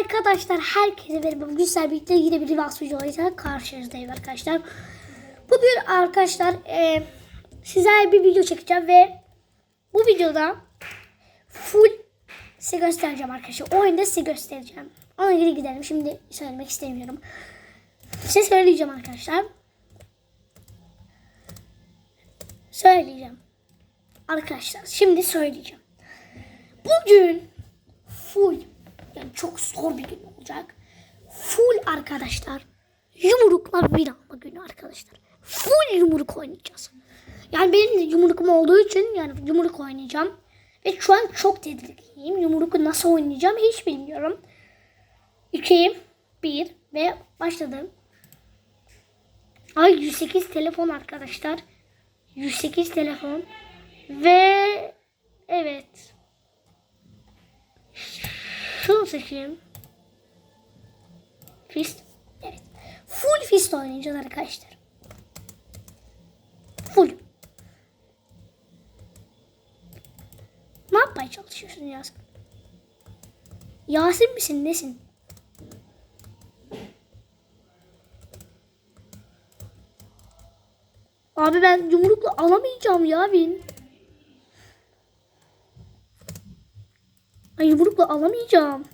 Arkadaşlar herkese merhaba. Bugün sizlerle yine bir Rivas videoyla karşınızdayım arkadaşlar. Bugün arkadaşlar e, sizlerle bir video çekeceğim ve bu videoda full size göstereceğim arkadaşlar. Oyunda size göstereceğim. Ona göre gidelim. Şimdi söylemek istemiyorum. Size söyleyeceğim arkadaşlar. Söyleyeceğim. Arkadaşlar şimdi söyleyeceğim. Bugün full yani çok zor bir gün olacak. Full arkadaşlar yumruklar bir alma günü arkadaşlar. Full yumruk oynayacağız. Yani benim de yumrukum olduğu için yani yumruk oynayacağım. Ve şu an çok tedirginim. Yumruku nasıl oynayacağım hiç bilmiyorum. 2, 1 ve başladım. Ay 108 telefon arkadaşlar. 108 telefon. Ve evet. Şunu seçeyim. Fist. Evet. Full fist oynayacağız arkadaşlar. Full. Ne yapmaya çalışıyorsun Yasin? Yasin misin nesin? Abi ben yumrukla alamayacağım ya bin. Ay yumrukla alamayacağım.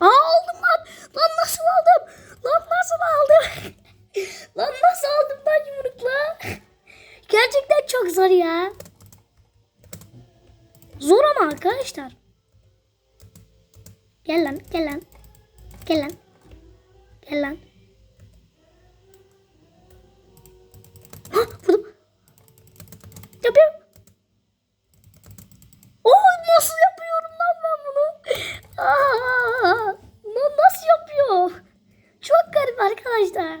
Aldım lan. Lan nasıl aldım? Lan nasıl aldım? lan nasıl aldım ben yumrukla? Gerçekten çok zor ya. Zor ama arkadaşlar. Gel lan gel lan. Gel lan. Gel lan. Hah vurdum. Yapıyorum. Nasıl yapıyorum lan ben bunu? Aa, nasıl yapıyor? Çok garip arkadaşlar.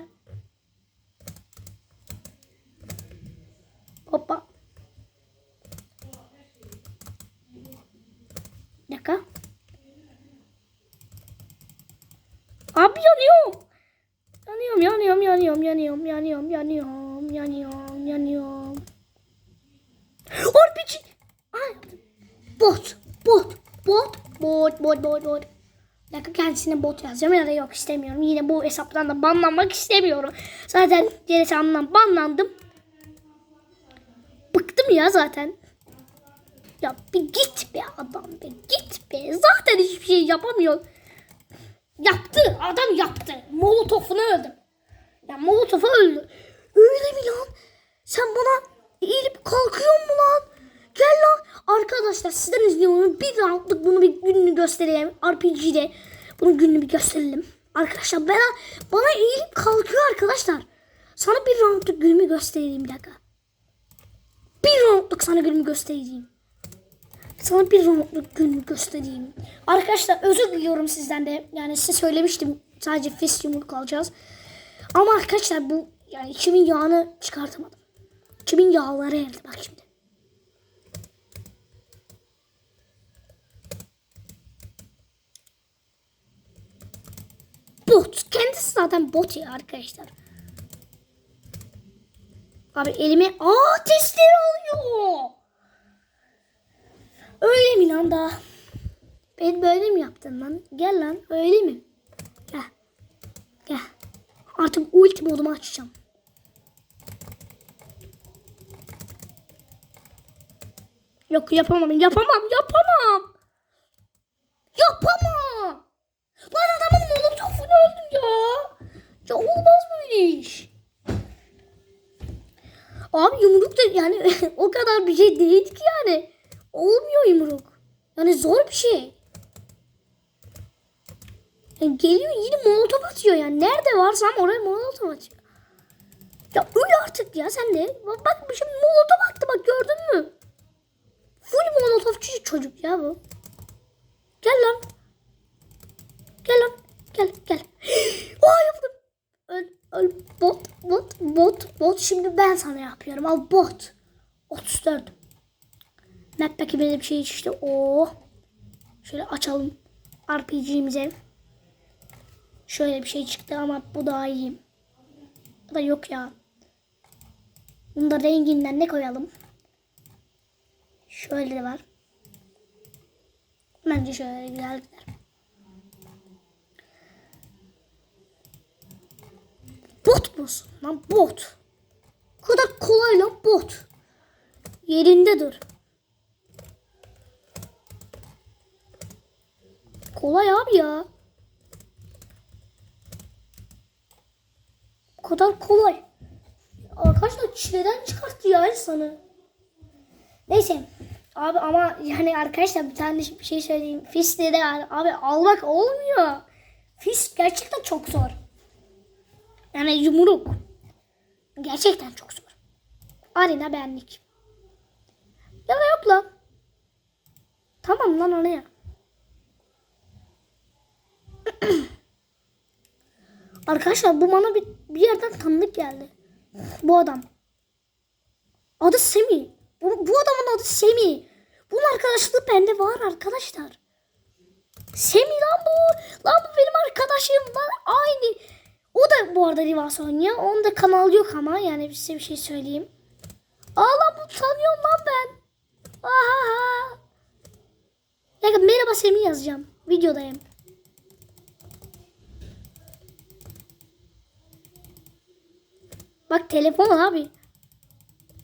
Hoppa. Bir dakika. Abi yanıyorum. Yanıyorum, yanıyorum, yanıyorum, yanıyorum, yanıyorum, yanıyorum, yanıyorum, yanıyorum. RPG. Aa, yaptım. Bot, bot, bot, bot, bot, bot, dakika kendisine bot yazacağım ya da yok istemiyorum. Yine bu hesaptan da banlanmak istemiyorum. Zaten diğer hesabımdan banlandım. Bıktım ya zaten. Ya bir git be adam be git be. Zaten hiçbir şey yapamıyor. Yaptı adam yaptı. Molotof'unu öldü. Ya Molotof'u öldü. Öyle mi lan? Sen bana eğilip kalkıyor mu lan? Gel lan. Arkadaşlar sizden izliyorum. Bir roundluk bunu bir gününü göstereyim. RPG'de bunun gününü bir gösterelim. Arkadaşlar bana, bana eğilip kalkıyor arkadaşlar. Sana bir roundluk günümü göstereyim bir dakika. Bir roundluk sana günümü göstereyim. Sana bir roundluk günümü göstereyim. Arkadaşlar özür diliyorum sizden de. Yani size söylemiştim. Sadece fist yumruk alacağız. Ama arkadaşlar bu yani içimin yağını çıkartamadım. İçimin yağları erdi bak şimdi. Kendisi zaten bot ya arkadaşlar. Abi elime aa testere alıyor. Öyle mi lan daha? Ben böyle mi yaptın lan? Gel lan öyle mi? Gel. Gel. Artık ulti modumu açacağım. Yok yapamam yapamam yapamam. Yapamam. Lan adamın molotofunu öldüm ya. Ya olmaz böyle iş. Abi yumruk da yani o kadar bir şey değil ki yani. Olmuyor yumruk. Yani zor bir şey. Yani geliyor yine molotof atıyor yani. Nerede varsam oraya molotof atıyor. Ya öl artık ya sen de. Bak, bak şimdi molotof attı bak gördün mü? Full molotofçu çocuk ya bu. Gel lan. Gel lan. Gel gel. Aa yaptım. Öl, öl. Bot bot bot bot. Şimdi ben sana yapıyorum. Al bot. 34. Map'teki böyle bir şey işte. Oo. Şöyle açalım. RPG'mize. Şöyle bir şey çıktı ama bu daha iyi. Bu da yok ya. Bunu da renginden ne koyalım? Şöyle de var. Bence şöyle güzel gider. Musun lan bot? Bu kadar kolay lan bot. Yerinde dur. Kolay abi ya. Bu kadar kolay. Arkadaşlar çileden çıkarttı ya insanı. Neyse. Abi ama yani arkadaşlar bir tane bir şey söyleyeyim. Fist dedi abi almak olmuyor. Fist gerçekten çok zor. Yani yumruk. Gerçekten çok zor. Arena benlik. Ya da yok lan. Tamam lan o ne ya? Arkadaşlar bu bana bir, bir yerden tanıdık geldi. Bu adam. Adı Semi. Bu, bu adamın adı Semi. Bunun arkadaşlığı bende var arkadaşlar. Semi lan bu. Lan bu benim arkadaşım. Lan aynı. O da bu arada Rivas oynuyor. Onun da kanal yok ama yani size bir şey söyleyeyim. Aa lan bu tanıyorum lan ben. Aha. Ya merhaba Semi yazacağım. Videodayım. Bak telefon abi.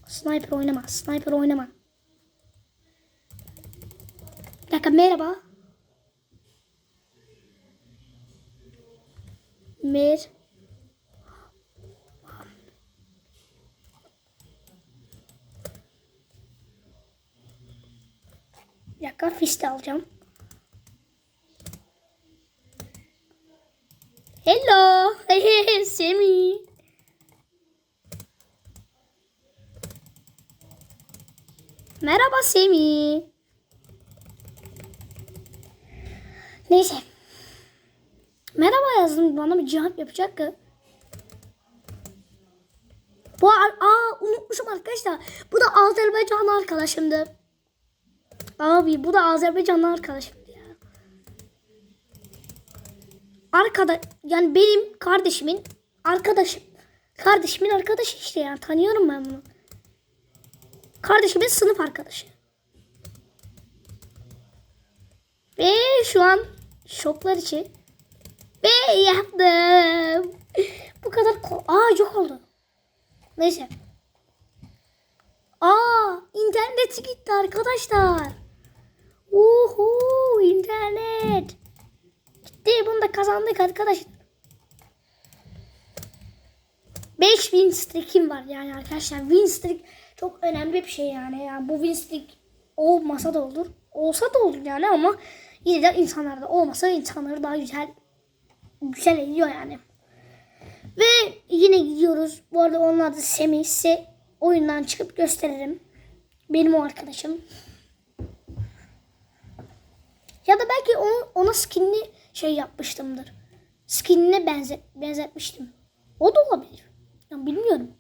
Sniper oynama. Sniper oynama. Bir dakika merhaba. Mer. Bir dakika fist alacağım. Hello. Semi. Merhaba Semi. Neyse. Merhaba yazdım bana bir cevap yapacak ki. Bu aa unutmuşum arkadaşlar. Bu da Azerbaycanlı arkadaşımdı. Abi bu da Azerbaycanlı arkadaşımdı ya. Arkada yani benim kardeşimin arkadaşım. Kardeşimin arkadaşı işte ya tanıyorum ben bunu. Kardeşimin sınıf arkadaşı. Ve şu an şoklar içi. Ve yaptım. Bu kadar Aa yok oldu. Neyse. Aa interneti gitti arkadaşlar. Uhu internet. Gitti bunu da kazandık arkadaşlar. 5000 streak'im var yani arkadaşlar. Win streak çok önemli bir şey yani. yani bu win streak olmasa da olur. Olsa da olur yani ama yine de insanlarda olmasa insanları daha güzel güzel ediyor yani. Ve yine gidiyoruz. Bu arada onun adı Semih. Size oyundan çıkıp gösteririm. Benim o arkadaşım. Ya da belki onu, ona skinini şey yapmıştımdır. Skinine benze, benzetmiştim. O da olabilir. Ya bilmiyorum.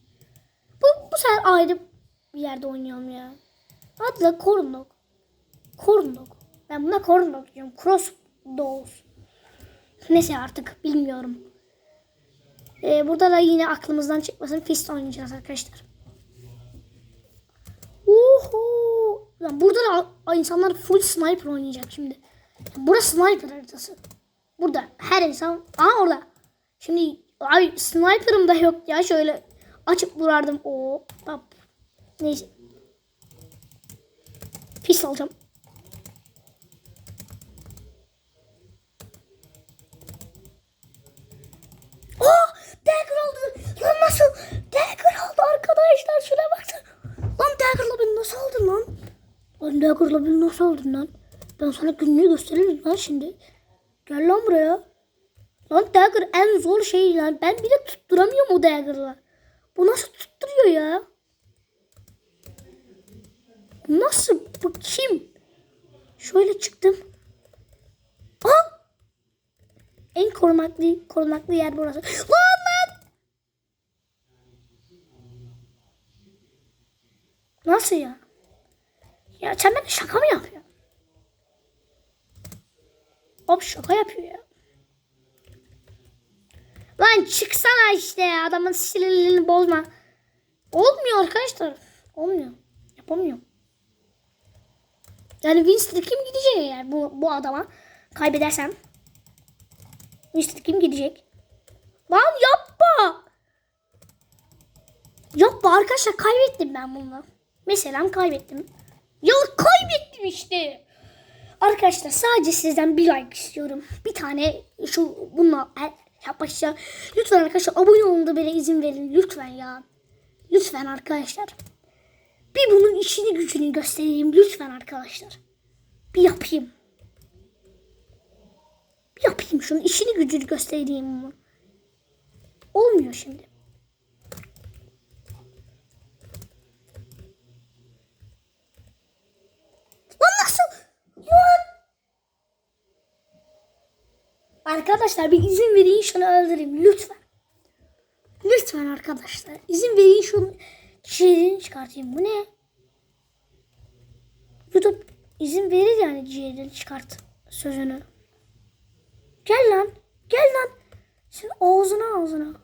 Bu, bu sefer ayrı bir yerde oynayalım ya. Adı da Corndog. Corndog. Ben buna Corndog diyorum. Cross Dogs. Neyse artık bilmiyorum. Ee, burada da yine aklımızdan çıkmasın. Fist oynayacağız arkadaşlar. Uhu. Ya burada da insanlar full sniper oynayacak şimdi. Burası sniper haritası. Burada her insan... Aa orada. Şimdi ay sniper'ım da yok ya şöyle açıp vurardım. O bak. Neyse. Pis alacağım. Oh! Dagger oldu. Lan nasıl? Dagger oldu arkadaşlar. Şuna baksana. Lan Dagger'la beni nasıl aldın lan? Lan Dagger'la beni nasıl aldın lan? Ben sana günlüğü gösteririm lan şimdi. Gel lan buraya. Lan Dagger en zor şey lan. Ben bile tutturamıyorum o Dagger'la. Bu nasıl tutturuyor ya? Nasıl? Bu kim? Şöyle çıktım. Aa! En korunaklı, korunaklı yer burası. Lan lan! Nasıl ya? Ya sen bana şaka mı yapıyorsun? Abi şaka yapıyor ya. Lan çıksana işte adamın sinirlerini bozma. Olmuyor arkadaşlar. Olmuyor. Yapamıyorum. Yani win streak'im gidecek eğer bu, bu adama kaybedersem. Win streak'im gidecek. Lan yapma. Yapma arkadaşlar kaybettim ben bunu. Mesela kaybettim. Ya kaybettim işte. Arkadaşlar sadece sizden bir like istiyorum. Bir tane şu bununla yapmak Lütfen arkadaşlar abone olun da böyle izin verin. Lütfen ya. Lütfen arkadaşlar. Bir bunun işini gücünü göstereyim lütfen arkadaşlar. Bir yapayım. Bir yapayım şunun işini gücünü göstereyim. Olmuyor şimdi. Lan nasıl? Lan! Arkadaşlar bir izin verin şunu öldüreyim lütfen. Lütfen arkadaşlar izin verin şunu ciğerini çıkartayım. Bu ne? YouTube izin verir yani ciğerini çıkart sözünü. Gel lan. Gel lan. Sen ağzına ağzına.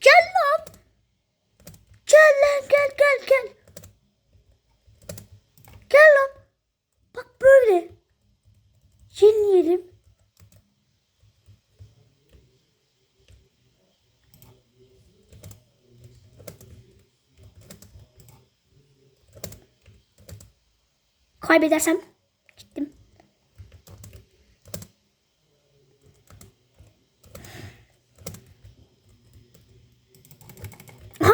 Gel lan. Gel lan gel gel gel. Gel lan. Bak böyle. Yemeyelim. Kaybedersem gittim. Aha.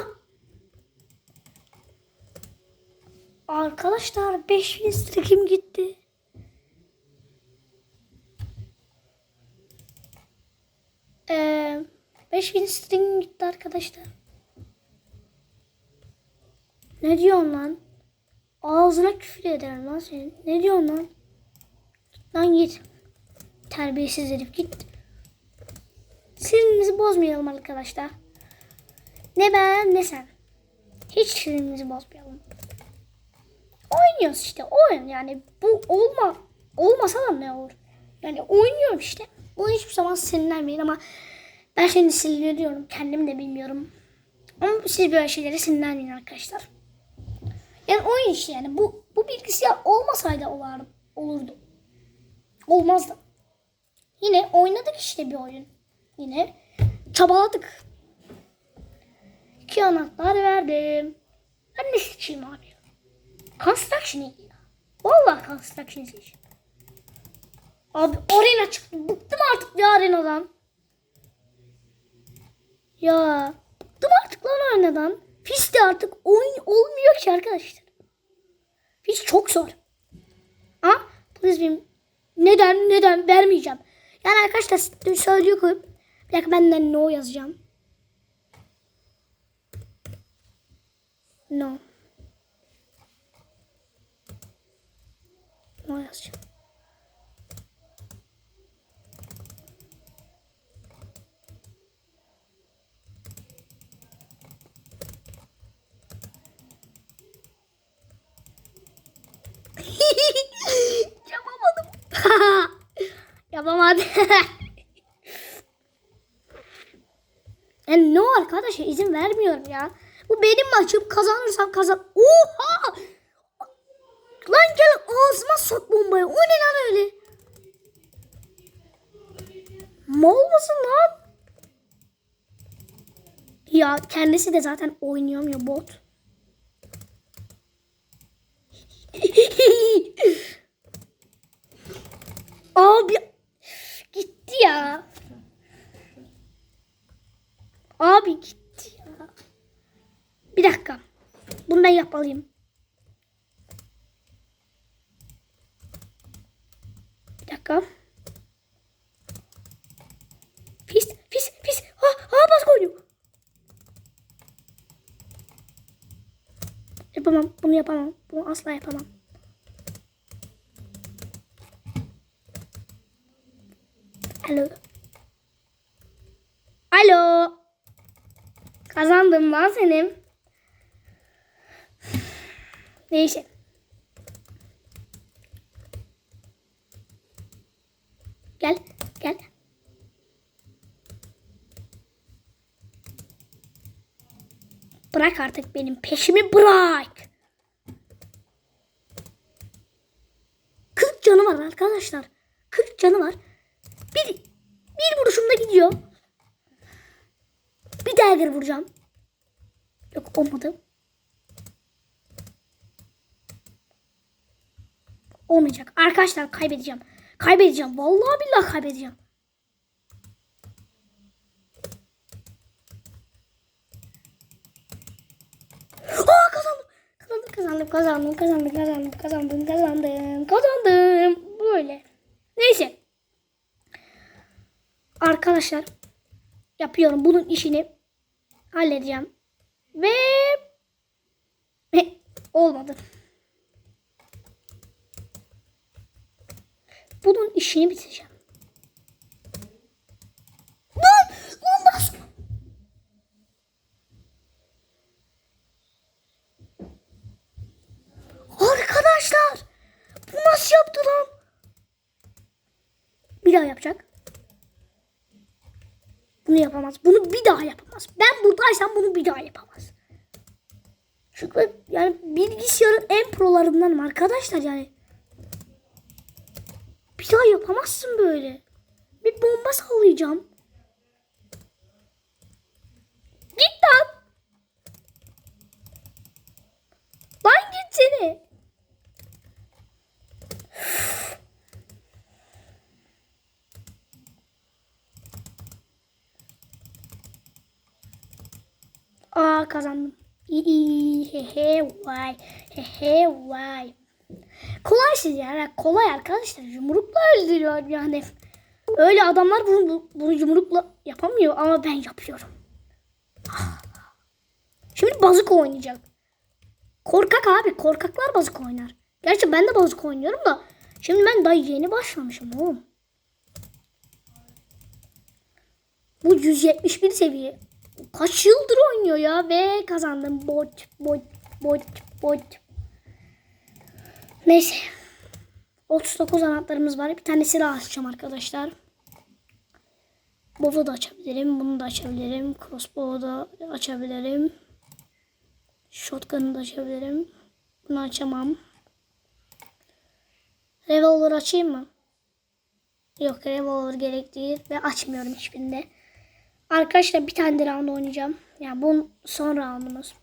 Arkadaşlar 5000 strekim gitti. Ee, 5000 string gitti arkadaşlar. Ne diyorsun lan? Ağzına küfür ederim lan senin. Ne diyorsun lan? Git lan git. Terbiyesiz herif git. Sinirimizi bozmayalım arkadaşlar. Ne ben ne sen. Hiç sinirimizi bozmayalım. Oynuyoruz işte oyun yani bu olma olmasa da ne olur. Yani oynuyorum işte. Bu hiçbir zaman sinirlenmeyin ama ben şimdi sinirleniyorum. Kendim de bilmiyorum. Ama siz böyle şeylere sinirlenmeyin arkadaşlar. Yani oyun işte yani. Bu, bu bilgisayar olmasaydı olar, olurdu. Olmazdı. Yine oynadık işte bir oyun. Yine çabaladık. İki anahtar verdim. Ben ne seçeyim abi? Construction iyi ya. Construction seçeyim. Abi arena çıktı. Bıktım artık bir arenadan. Ya bıktım artık lan arenadan. Fis de artık oyun olmuyor ki arkadaşlar. Fis çok zor. Ha? Please neden neden vermeyeceğim. Yani arkadaşlar söylüyor ki bir dakika benden no yazacağım. No yazacağım. Yapamadım. Yani no arkadaşlar izin vermiyorum ya. Bu benim maçım kazanırsam kazan. Oha! Lan gel ağzıma sok bombayı. O ne lan öyle? Mal mısın lan? Ya kendisi de zaten oynuyorum ya bot. Abi gitti ya. Abi gitti ya. Bir dakika. Bundan yapmalıyım. Bir dakika. Pis pis pis. Ha ha bas koydu. Yapamam. Bunu yapamam. Bunu asla yapamam. Alo. Kazandım lan senin. Neyse. Gel, gel. Bırak artık benim peşimi bırak. 40 canı var arkadaşlar. 40 canı var. Dagger vuracağım. Yok olmadı. Olmayacak. Arkadaşlar kaybedeceğim. Kaybedeceğim. Vallahi billahi kaybedeceğim. Aa. Kazandım, kazandım, kazandım, kazandım, kazandım, kazandım, kazandım, kazandım. Böyle. Neyse. Arkadaşlar yapıyorum. Bunun işini halledeceğim. Ve olmadı. Bunun işini bitireceğim. Lan! Lan nasıl? Arkadaşlar! Bu nasıl yaptı lan? Bir daha yapacak. Bunu yapamaz. Bunu bir daha yapamaz. Ben buradaysam bunu bir daha yapamaz. Çünkü yani bilgisayarın en prolarındanım arkadaşlar yani. Bir daha yapamazsın böyle. Bir bomba sallayacağım. Git lan. Lan git seni. Aa kazandım. İyi he he vay he he vay. Kolay şey yani kolay arkadaşlar yumrukla öldürüyor yani. Öyle adamlar bunu, bunu yumrukla yapamıyor ama ben yapıyorum. Şimdi bazık oynayacak. Korkak abi korkaklar bazık oynar. Gerçi ben de bazık oynuyorum da. Şimdi ben daha yeni başlamışım oğlum. Bu 171 seviye. Kaç yıldır oynuyor ya ve kazandım. Bot, bot, bot, bot. Neyse. 39 anahtarımız var. Bir tane silah açacağım arkadaşlar. Bow'u da açabilirim. Bunu da açabilirim. Crossbow'u da açabilirim. Shotgun'u da açabilirim. Bunu açamam. Revolver açayım mı? Yok revolver gerek değil. Ve açmıyorum hiçbirinde. Arkadaşlar bir tane de round oynayacağım. Yani bu son roundumuz.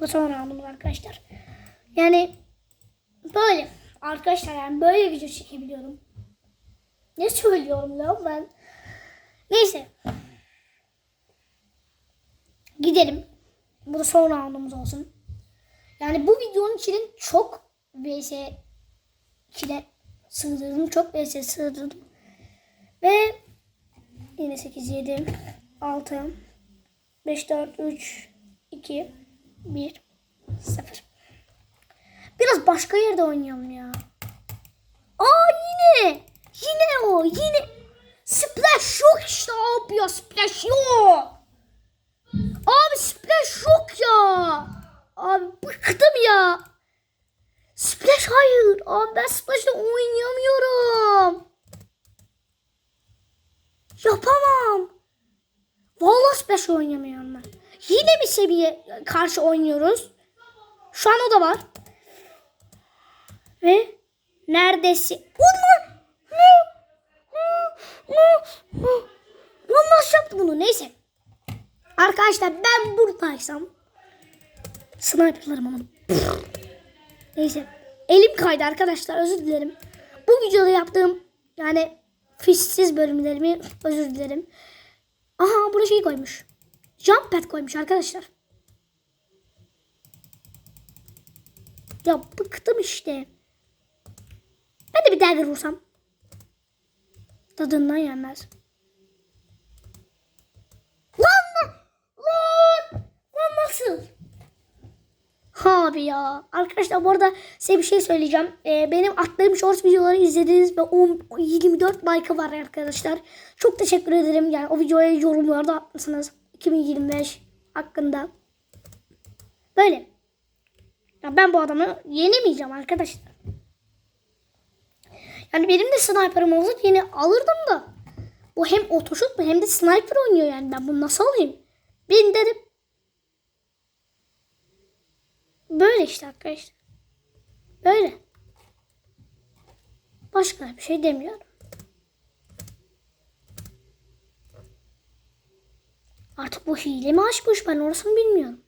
Bu son roundumuz arkadaşlar. Yani böyle arkadaşlar yani böyle video çekebiliyorum. Ne söylüyorum lan ben? Neyse. Gidelim. Bu da son roundumuz olsun. Yani bu videonun içinin çok vs kile sığdırdım. Çok vs sığdırdım. Ve yine 8, 7, 6, 5, 4, 3, 2, 1, 0. Biraz başka yerde oynayalım ya. Aa yine. Yine o. Yine. Splash yok işte abi ya. Splash yok. Abi splash yok ya. Abi bıktım ya. Splash hayır. Abi ben splash'la oynayamıyorum. Yapamam. Vallahi splash oynayamıyorum ben. Yine bir seviye karşı oynuyoruz. Şu an o da var. Ve neredesin? Ulan! Lan nasıl yaptı bunu? Neyse. Arkadaşlar ben buradaysam sniperlarım ama. Neyse. Elim kaydı arkadaşlar özür dilerim. Bu videoda yaptığım yani fişsiz bölümlerimi özür dilerim. Aha buraya şey koymuş. Jump pad koymuş arkadaşlar. Ya bıktım işte. Ben de bir dagger vursam. Tadından yenmez. Lan! Lan! Lan nasıl? Abi ya. Arkadaşlar bu arada size bir şey söyleyeceğim. Ee, benim attığım shorts videoları izlediniz ve 10, 24 like var arkadaşlar. Çok teşekkür ederim. Yani o videoya yorumlar da atmışsınız. 2025 hakkında. Böyle. Ya ben bu adamı yenemeyeceğim arkadaşlar. Yani benim de sniper'ım olsa yine alırdım da. Bu hem otoşut mu hem de sniper oynuyor yani. Ben bunu nasıl alayım? Ben dedim. Böyle işte arkadaşlar. Böyle. Başka bir şey demiyorum. Artık bu hile mi açmış ben orasını bilmiyorum.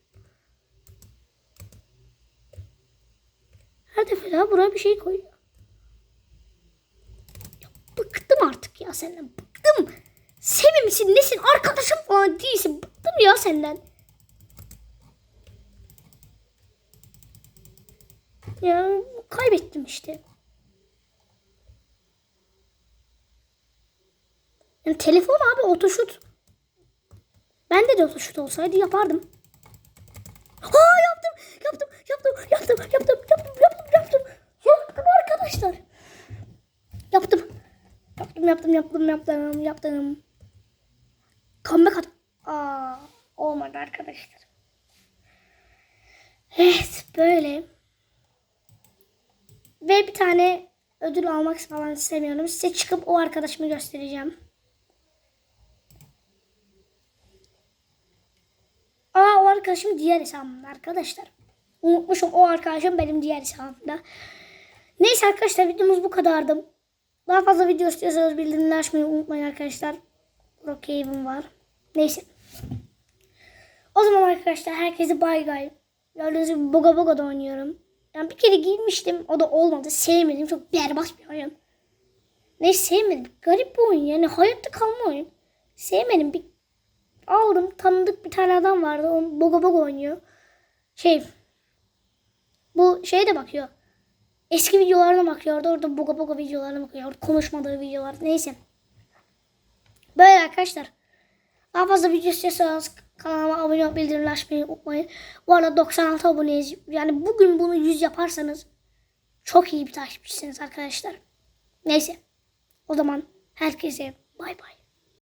Her defada buraya bir şey koyuyor. Ya bıktım artık ya senden bıktım. Sevimlisin nesin arkadaşım falan değilsin. Bıktım ya senden. Ya kaybettim işte. Yani telefon abi otuşut. Bende de otuşut olsaydı yapardım. Ha yaptım, yaptım, yaptım, yaptım, yaptım, yaptım, yaptım, yaptım. Yaptım arkadaşlar. Yaptım. Yaptım, yaptım, yaptım, yaptım, yaptım. Comeback at. Aa, olmadı arkadaşlar. Evet, böyle. Ve bir tane ödül almak falan istemiyorum. Size çıkıp o arkadaşımı göstereceğim. Aa o arkadaşım diğer hesabımda arkadaşlar. Unutmuşum o arkadaşım benim diğer hesabımda. Neyse arkadaşlar videomuz bu kadardı. Daha fazla video istiyorsanız bildirimleri açmayı unutmayın arkadaşlar. Brookhaven var. Neyse. O zaman arkadaşlar herkese bay bay. Gördüğünüz gibi Boga Boga'da oynuyorum. Yani bir kere girmiştim. O da olmadı. Sevmedim. Çok berbat bir oyun. Neyse sevmedim. Garip bir oyun. Yani hayatta kalma oyun. Sevmedim. Bir aldım. Tanıdık bir tane adam vardı. O Boga Boga oynuyor. Şey. Bu şeye de bakıyor. Eski videolarına bakıyordu. Orada Boga Boga videolarına bakıyor. Konuşmadığı videolar. Neyse. Böyle arkadaşlar. Daha fazla video istiyorsanız kanalıma abone olup bildirimleri açmayı unutmayın. Bu arada 96 aboneyiz. Yani bugün bunu 100 yaparsanız çok iyi bir takipçisiniz arkadaşlar. Neyse. O zaman herkese bay bay.